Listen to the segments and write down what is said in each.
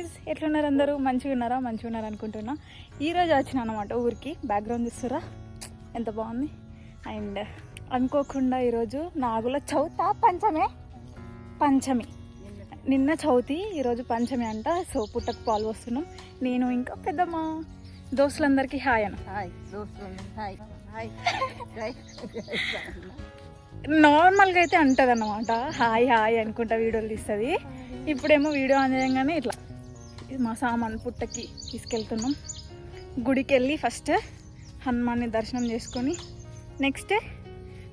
Guys ఎట్లున్నారు అందరూ? మంచిగా ఉన్నారా? మంచిగా ఉన్నారు అనుకుంటున్నా. ఈరోజు వచ్చిన అనమాట ఊరికి. బ్యాక్గ్రౌండ్ చూస్తురా? ఎంత బాగుంది. అండ్ అనుకోకుండా ఈరోజు నాగుల చౌత పంచమే. పంచమి. నిన్న చవితి ఈరోజు పంచమి అంట. సో పుట్టకు పాలు వస్తున్నాం నేను ఇంకా పెద్దమ్మ. దోస్తులందరికీ హాయ్ అన్న. హాయ్ హాయ్ నార్మల్గా అయితే అంటది అన్నమాట హాయ్ హాయ్ అనుకుంటా వీడియోలు తీస్తుంది. ఇప్పుడేమో వీడియో ఆన్ చేయగానే ఇట్లా. మా సామాన్ పుట్టకి తీసుకెళ్తున్నాం. గుడికి వెళ్ళి ఫస్ట్ హనుమాన్ని దర్శనం చేసుకొని నెక్స్ట్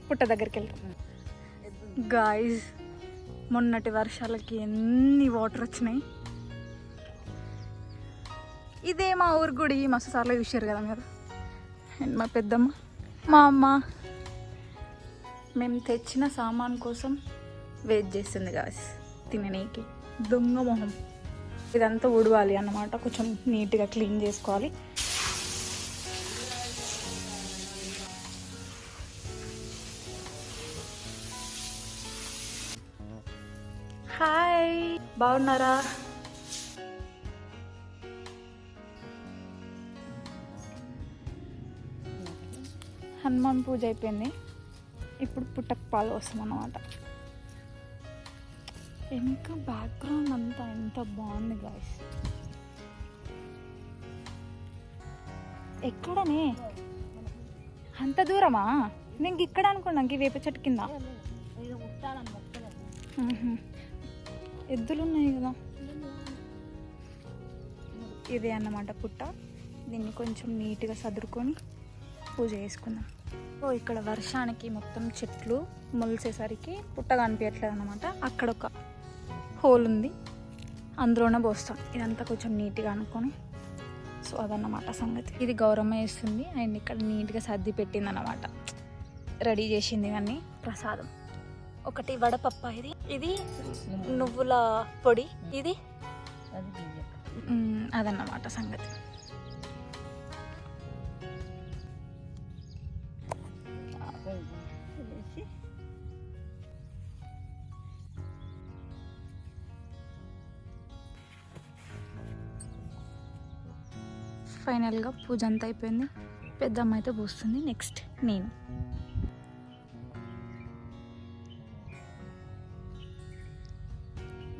పుట్ట దగ్గరికి వెళ్తాం గాయస్ మొన్నటి వర్షాలకి ఎన్ని వాటర్ వచ్చినాయి. ఇదే మా ఊరు గుడి మస్తు సార్లు చూసారు కదా మీరు. అండ్ మా పెద్దమ్మ మా అమ్మ. మేము తెచ్చిన సామాన్ కోసం వెయిట్ చేస్తుంది గాయస్ తిననీకి. దొంగ మొహం. ఇదంతా ఉడవాలి అన్నమాట. కొంచెం నీట్గా క్లీన్ చేసుకోవాలి. హాయ్ బాగున్నారా? హనుమాన్ పూజ అయిపోయింది. ఇప్పుడు పుట్టక పాలు వస్తాం అన్నమాట ఇంకా బ్యాక్గ్రౌండ్ అంతా ఎంత బాగుంది గాయస్ ఎక్కడనే? అంత దూరమా? నేను ఇక్కడ అనుకున్నాను వేప చెట్టు కింద. ఎద్దులు ఉన్నాయి కదా. ఇదే అన్నమాట పుట్ట. దీన్ని కొంచెం నీట్గా సదురుకొని పూజ చేసుకుందాం. సో ఇక్కడ వర్షానికి మొత్తం చెట్లు మొలిసేసరికి పుట్ట కనిపించట్లేదు అనమాట అక్కడ ఒక హోల్ ఉంది. అందులోనే పోస్తాం. ఇదంతా కొంచెం నీట్గా అనుకొని. సో అదన్నమాట సంగతి. ఇది గౌరమ్మ వేస్తుంది అండ్ ఇక్కడ నీట్గా సర్ది పెట్టింది అనమాట రెడీ చేసింది కానీ ప్రసాదం. ఒకటి వడపప్ప ఇది. ఇది నువ్వుల పొడి. ఇది? అదన్నమాట సంగతి. ఫైనల్గా పూజ అంతా అయిపోయింది. పెద్దమ్మ అయితే పూస్తుంది నెక్స్ట్ నేను.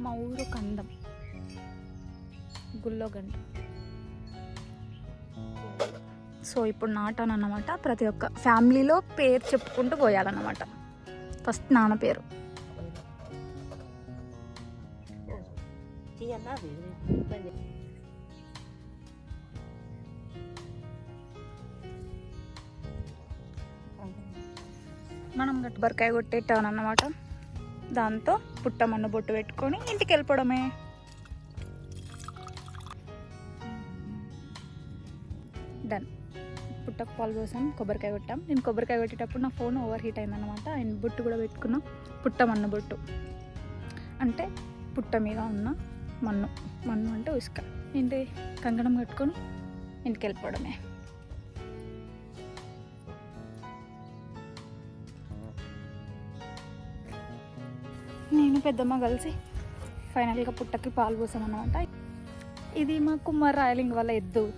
మా ఊరు కందం. గుల్లో గంట. సో ఇప్పుడు నాటానన్నమాట. ప్రతి ఒక్క ఫ్యామిలీలో పేరు చెప్పుకుంటూ పోయాలన్నమాట. ఫస్ట్ నాన్న పేరు. తీయన్నా మనం గట్టుబరకాయ కొట్టేటాను అన్నమాట దాంతో పుట్టమన్న బొట్టు పెట్టుకొని ఇంటికి వెళ్ళిపోవడమే డన్ పుట్టకు పాలు పోసాం కొబ్బరికాయ కొట్టాం. నేను కొబ్బరికాయ కొట్టేటప్పుడు నా ఫోన్ ఓవర్ హీట్ అయిందనమాట ఆయన బొట్టు కూడా పెట్టుకున్నాం. పుట్టమన్న బొట్టు. అంటే పుట్ట మీద ఉన్న మన్ను. మన్ను అంటే ఉసుక. ఏంటి? కంకణం కట్టుకొని ఇంటికి వెళ్ళిపోవడమే నేను పెద్దమ్మ కలిసి ఫైనల్గా పుట్టకి పాలు పోసామన్నమాట. ఇది మా కుమార్ రాయలింగ్ వాళ్ళ ఎద్దు.